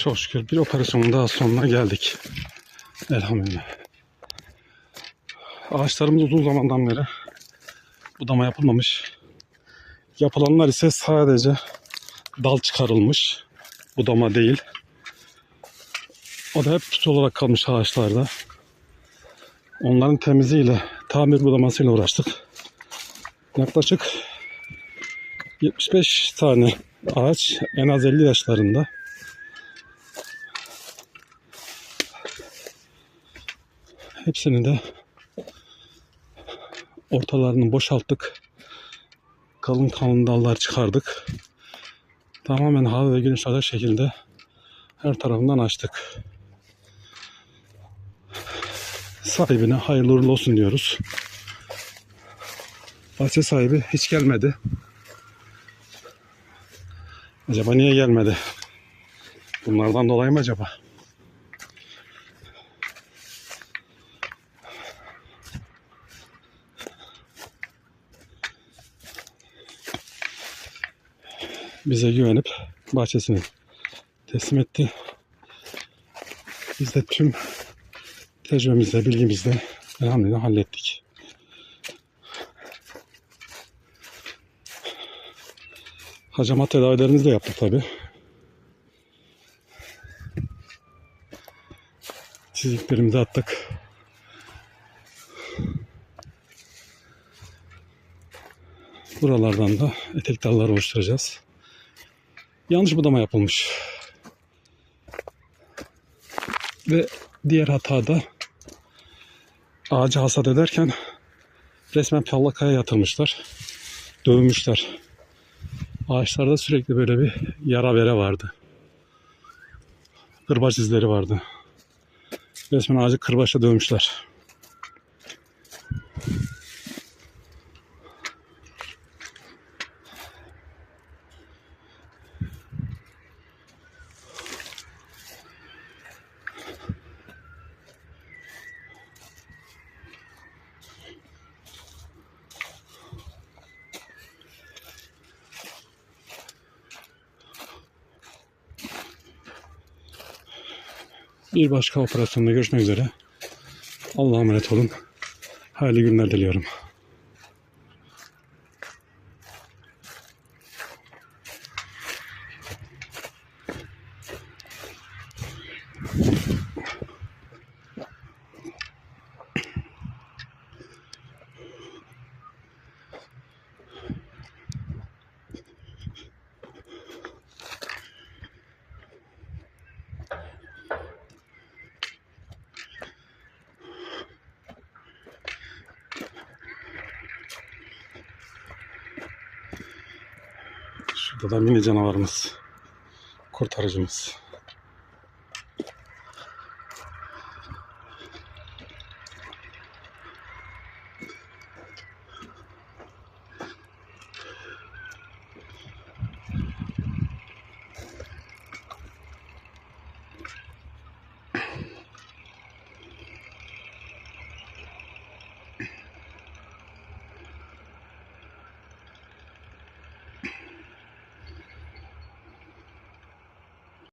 Çok şükür bir operasyonun daha sonuna geldik. Elhamdülillah. Ağaçlarımız uzun zamandan beri budama yapılmamış. Yapılanlar ise sadece dal çıkarılmış. Budama değil. O da hep tut olarak kalmış ağaçlarda. Onların temizliğiyle, tamir budamasıyla uğraştık. Yaklaşık 75 tane ağaç en az 50 yaşlarında. Hepsini de ortalarını boşalttık. Kalın kalın dallar çıkardık. Tamamen hava ve güneş alacak şekilde her tarafından açtık. Sahibine hayırlı uğurlu olsun diyoruz. Bahçe sahibi hiç gelmedi. Acaba niye gelmedi? Bunlardan dolayı mı acaba? Bize güvenip bahçesini teslim etti. Biz de tüm tecrübemizle, bilgimizle elhamdülillah hallettik. Hacamat tedavilerimizi de yaptık tabi. Çiziklerimizi attık. Buralardan da etek dalları oluşturacağız. Yanlış budama yapılmış. Ve diğer hata da ağacı hasat ederken resmen plakaya yatırmışlar. Dövmüşler. Ağaçlarda sürekli böyle bir yara bere vardı. Kırbaç izleri vardı. Resmen ağacı kırbaçla dövmüşler. Bir başka operasyonda görüşmek üzere. Allah'a emanet olun. Hayırlı günler diliyorum. Şurada da mini canavarımız. Kurtarıcımız.